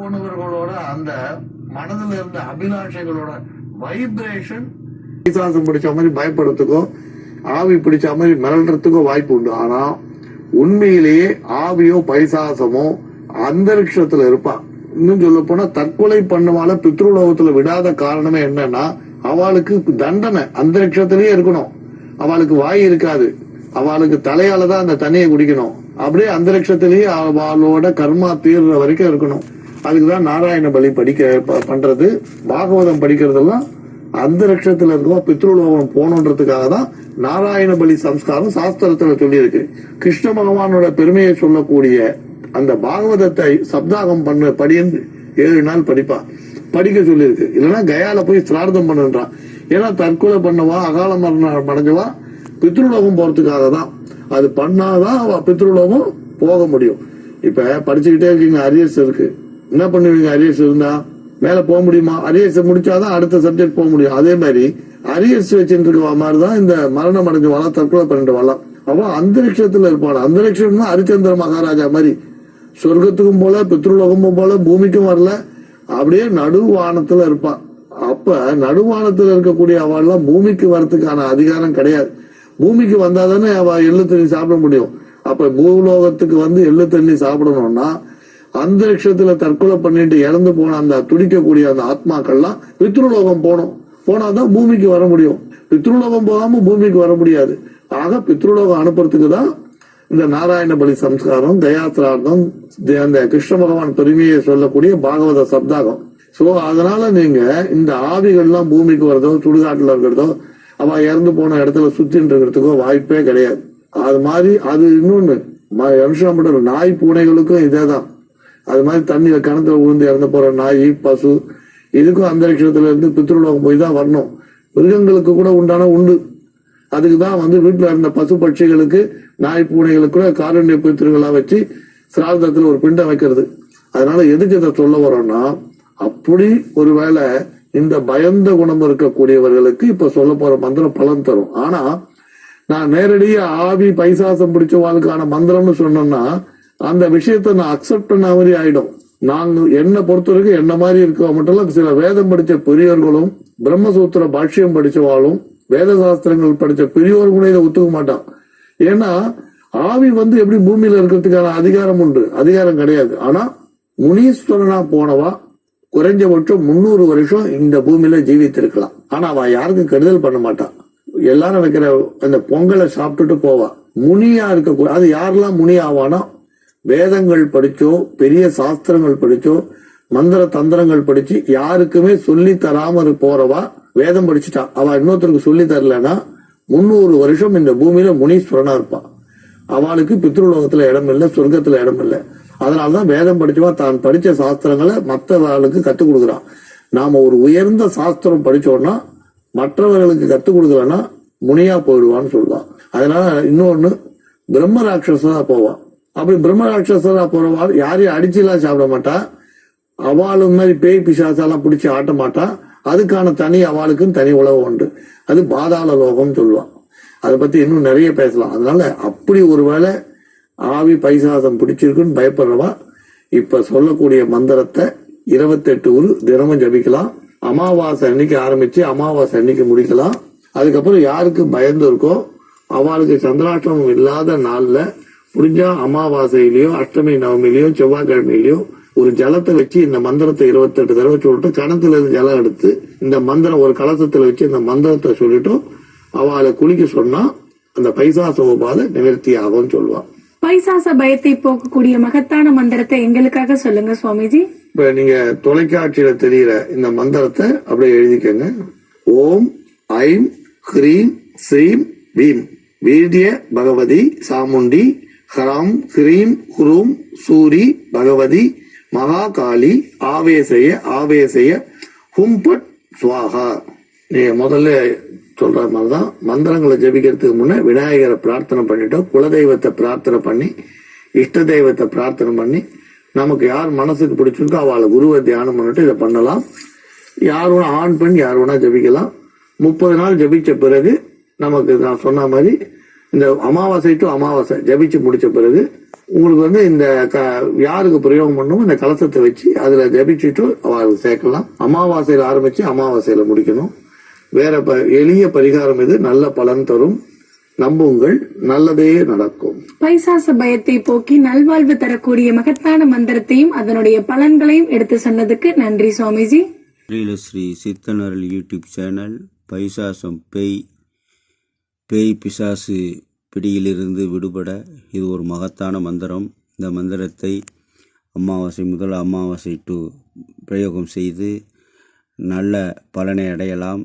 போனவர்களோட அந்த மனதில் இருந்த அபிலாஷைகளோட வைப்ரேஷன் பிசாசம் பிடிச்ச மாதிரி பயப்படுறதுக்கோ ஆவி பிடிச்ச மாதிரி மிரள்றதுக்கோ வாய்ப்பு உண்டு. ஆனா உண்மையிலேயே ஆவியோ பைசாசமோ அந்தரிக்ஷத்துல இருப்பா. இன்னும் சொல்ல போனா தற்கொலை பண்ணவால பித்ருலோகத்துல விடாத காரணமே என்னன்னா அவளுக்கு தண்டனை அந்தரிக்ஷத்திலேயே இருக்கணும். அவளுக்கு வாய் இருக்காது. அவளுக்கு தலையால தான் அந்த தண்ணியை குடிக்கணும். அப்படியே அந்தரிக்ஷத்திலேயே அவளோட கர்மா தீர்ற வரைக்கும் இருக்கணும். அதுக்குதான் நாராயண பலி படிக்க பண்றது. பாகவதம் படிக்கிறதெல்லாம் அந்த லட்சத்துல இருக்கோம் பித்ருலோகம் போகணுன்றதுக்காக தான் நாராயண பலி சம்ஸ்காரம் சாஸ்திரத்துல சொல்லியிருக்கு. கிருஷ்ண பகவானோட பெருமையை சொல்லக்கூடிய அந்த பாகவதத்தை சப்தாகம் பண்ண படின்னு ஏழு நாள் படிப்பா. படிக்க சொல்லியிருக்கு. இல்லைன்னா கயால போய் சிரார்த்தம் பண்ணுன்றான் ஏன்னா தற்கொலை பண்ணவா அகால மரணம் அடைஞ்சவா பித்ருலோகம் போறதுக்காக தான் அது பண்ணாதான் அவ பித்ருலோகம் போக முடியும். இப்ப படிச்சுக்கிட்டே இருக்கீங்க அரியர்ஸ் இருக்கு. என்ன பண்ணுவீங்க? அரியர்ஸ் இருந்தா? மேல போக முடியுமா? அரியர்ஸ் முடிச்சாதான் அடுத்த சப்ஜெக்ட் போக முடியும். அதே மாதிரி அரியர்ஸ் வச்சுட்டு இருக்க மாதிரி தான் இந்த மரணம் அடைஞ்சவாளா தற்கொலை பண்ணிட்டு வளம். அவன் அந்தரிக்ஷத்துல இருப்பான் அந்தரிக்ஷம்னா ஹரிச்சந்திர மகாராஜா மாதிரி. சொர்க்கத்துக்கும் போல பித்ருலோகமும் போல பூமிக்கும் வரல. அப்படியே நடுவானத்துல இருப்பான் அப்ப நடுவானத்துல இருக்கக்கூடிய அவள்லாம் பூமிக்கு வரதுக்கான அதிகாரம் கிடையாது. பூமிக்கு வந்தாதானே அவ எள்ளு தண்ணி சாப்பிட முடியும். அப்ப பூலோகத்துக்கு வந்து எள்ளு தண்ணி சாப்பிடணும்னா அந்தரிக்ஷத்துல தற்கொலை பண்ணிட்டு இறந்து போன அந்த துடிக்கக்கூடிய அந்த ஆத்மாக்கள்லாம் பித்ருலோகம் போனோம். போனாதான் பூமிக்கு வர முடியும். பித்ருலோகம் போகாம பூமிக்கு வர முடியாது. ஆக பித்ருலோகம் அனுப்புறதுக்கு தான் இந்த நாராயண பலி சம்ஸ்காரம் தயாசிரார்த்தம் தி- அந்த கிருஷ்ண பகவான் பெருமையை சொல்லக்கூடிய பாகவத சப்தாகம். சோ அதனால நீங்க இந்த ஆவிகள்லாம் பூமிக்கு வரதோ சுடுகாட்டுல இருக்கிறதோ அவ இறந்து போன இடத்துல சுத்தின்னு இருக்கிறதுக்கோ வாய்ப்பே கிடையாது. அது மாதிரி அது இன்னொன்னு ம- மனுஷன் மட்டும் நாய் பூனைகளுக்கும் இதேதான். அது மாதிரி தண்ணியில கிணத்துல விழுந்து இறந்து போற நாய் பசு இதுக்கும் அந்தரிக்ஷத்துல இருந்து பித்ருலோகம் போய் தான் வரணும். மிருகங்களுக்கு கூட உண்டான உண்டு. அதுக்கு தான் வந்து வீட்டுல இருந்த பசு பட்சிகளுக்கு நாய் பூனைகளுக்கு கூட காரண்ய பித்திருங்களா வச்சு சிராதத்துல ஒரு பிண்டம் வைக்கிறது. அதனால எதுக்கு இதை சொல்ல வரோம்னா அப்படி ஒருவேளை இந்த பயந்த குணம் இருக்கக்கூடியவர்களுக்கு இப்ப சொல்ல போற மந்திரம் பலன் தரும். ஆனா நான் நேரடியா ஆவி பைசாசம் பிடிச்சவாளுக்கான மந்திரம்னு சொன்னோம்னா அந்த விஷயத்தை நான் அக்செப்ட் பண்ண மாதிரி ஆயிடும். நாங்க என்னை பொறுத்த வரைக்கும் என்ன மாதிரி இருக்கோம் மட்டும் சில வேதம் படித்த பெரியவர்களும் பிரம்மசூத்திர பாஷ்யம் படிச்சவாளும் வேத சாஸ்திரங்கள் படித்த பெரியோர்களும் இதை ஒத்துக்க மாட்டான். ஏன்னா ஆவி வந்து எப்படி பூமியில இருக்கிறதுக்கான அதிகாரம் உண்டு. அதிகாரம் கிடையாது. ஆனா முனீஸ்வரனா போனவா குறைஞ்சபட்சம் முன்னூறு வருஷம் இந்த பூமியில ஜீவித்திருக்கலாம். ஆனா அவ யாருக்கும் கெடுதல் பண்ண மாட்டான் எல்லாரும் வைக்கிற அந்த பொங்கலை சாப்பிட்டுட்டு போவா. முனியா இருக்கக்கூடாது அது யாரெல்லாம் முனி ஆவானா வேதங்கள் படிச்சோ பெரிய சாஸ்திரங்கள் படிச்சோ மந்திர தந்திரங்கள் படிச்சு யாருக்குமே சொல்லி தராம போறவா? வேதம் படிச்சுட்டா. அவ இன்னொருத்தருக்கு சொல்லி தரலன்னா முன்னூறு வருஷம் இந்த பூமியில முனீஸ்வரனா இருப்பா. அவளுக்கு பித்ருலோகத்துல இடம் இல்லை சொர்க்கத்துல இடம் இல்லை. அதனாலதான் வேதம் படிச்சவா தான் படிச்ச சாஸ்திரங்களை மற்றவர்களுக்கு கத்துக் கொடுக்குறான் நாம ஒரு உயர்ந்த சாஸ்திரம் படிச்சோம்னா மற்றவர்களுக்கு கத்துக் கொடுக்கலன்னா முனியா போயிடுவான்னு சொல்லுவான் அதனால இன்னொன்னு பிரம்ம ராட்சசா போவான் அப்படி பிரம்ம ராட்சசனா போறவாள் யாரையும் அடிச்சுலாம் சாப்பிட மாட்டா. அவளும் மாதிரி பேய் பிசாசாலாம் பிடிச்சி ஆட்ட மாட்டா. அதுக்கான தனி அவளுக்குன்னு தனி உலகம் உண்டு. அது பாதாள லோகம்னு சொல்லுவான். அதை பத்தி இன்னும் நிறைய பேசலாம். அதனால அப்படி ஒருவேளை ஆவி பைசாசம் பிடிச்சிருக்குன்னு பயப்படுறவா இப்ப சொல்லக்கூடிய மந்திரத்தை இருபத்தெட்டு உரு தினமும் ஜபிக்கலாம். அமாவாசை அன்னைக்கு ஆரம்பிச்சு அமாவாசை அன்னைக்கு முடிக்கலாம். அதுக்கப்புறம் யாருக்கு பயந்து இருக்கோ அவளுக்கு சந்திராஷ்டமம் இல்லாத நாள்ல முடிஞ்சா அமாவாசையிலயோ அஷ்டமி நவமிலயோ செவ்வாய்க்கிழமையிலயோ ஒரு ஜலத்தை வச்சு இந்த மந்திரத்தை இருபத்தெட்டு தடவை சொல்லிட்டு கணத்துல இருந்து ஜலம் எடுத்து இந்த மந்திரம் ஒரு கலசத்துல வச்சு இந்த மந்திரத்தை சொல்லிட்டு அவளை குளிக்க சொன்னா அந்த பைசாச உபாதை நிவர்த்தி ஆகும்னு சொல்லுவான். பைசாச பயத்தை போக்கக்கூடிய மகத்தான மந்திரத்தை எங்களுக்காக சொல்லுங்க சுவாமிஜி. இப்ப நீங்க தொலைக்காட்சியில தெரியிற இந்த மந்திரத்தை அப்படியே எழுதிக்கங்க. ஓம் ஐம் ஹ்ரீம் ஸ்ரீம் பீம். வீரிய பகவதி சாமுண்டி ஹராம் ஹ்ரீம் ஹுரூம் சூரி பகவதி மகாகாளி ஆவேசய ஆவேசய ஹும்பட் சுவாகா. நீங்க முதல்ல சொல்ற மாதிரிதான் மந்திரங்களை ஜெபிக்கிறதுக்கு முன்ன விநாயகரை பிரார்த்தனை பண்ணிட்டோம் குலதெய்வத்தை பிரார்த்தனை பண்ணி இஷ்ட தெய்வத்தை பிரார்த்தனை பண்ணி நமக்கு யார் மனசுக்கு பிடிச்சிருக்கோ அவளை குருவை தியானம் பண்ணிட்டு இதை பண்ணலாம். யார் வேணா ஆண் பெண் யார் வேணா ஜபிக்கலாம். முப்பது நாள் ஜபிச்ச பிறகு நமக்கு நான் சொன்ன மாதிரி இந்த அமாவாசை டு அமாவாசை ஜபிச்சு முடிச்ச பிறகு உங்களுக்கு வந்து இந்த க- யாருக்கு பிரயோகம் பண்ணுமோ இந்த கலசத்தை வச்சு அதுல ஜபிச்சுட்டு அவருக்கு சேர்க்கலாம். அமாவாசையில ஆரம்பிச்சு அமாவாசையில முடிக்கணும். வேற ப- எளிய பரிகாரம் இது நல்ல பலன் தரும். நம்புங்கள் நல்லதே நடக்கும். பைசாச பயத்தை போக்கி நல்வாழ்வு தரக்கூடிய மகத்தான மந்திரத்தையும் அதனுடைய பலன்களையும் எடுத்து சொன்னதுக்கு நன்றி சுவாமிஜி. ஸ்ரீ சித்தனரல் யூடியூப் சேனல் பைசாசம் பேய் பேய் பிசாசு பிடியிலிருந்து விடுபட இது ஒரு மகத்தான மந்திரம். இந்த மந்திரத்தை அமாவாசை முதல் அமாவாசை டு பிரயோகம் செய்து நல்ல பலனை அடையலாம்.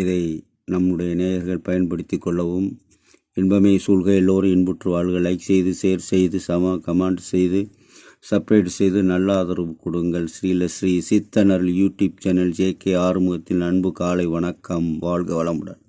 இதை நம்முடைய நேயர்கள் பயன்படுத்தி கொள்ளவும். இன்பமே சூழ்க எல்லோரும் இன்புற்று வாழ்க. லைக் செய்து ஷேர் செய்து சம கமெண்ட் செய்து சப்ரேட் செய்து நல்ல ஆதரவு கொடுங்கள். ஸ்ரீல ஸ்ரீ சித்தனர்கள் யூடியூப் சேனல் ஜே கே ஆறுமுகத்தின் அன்பு காலை வணக்கம். வாழ்க வளமுடன்.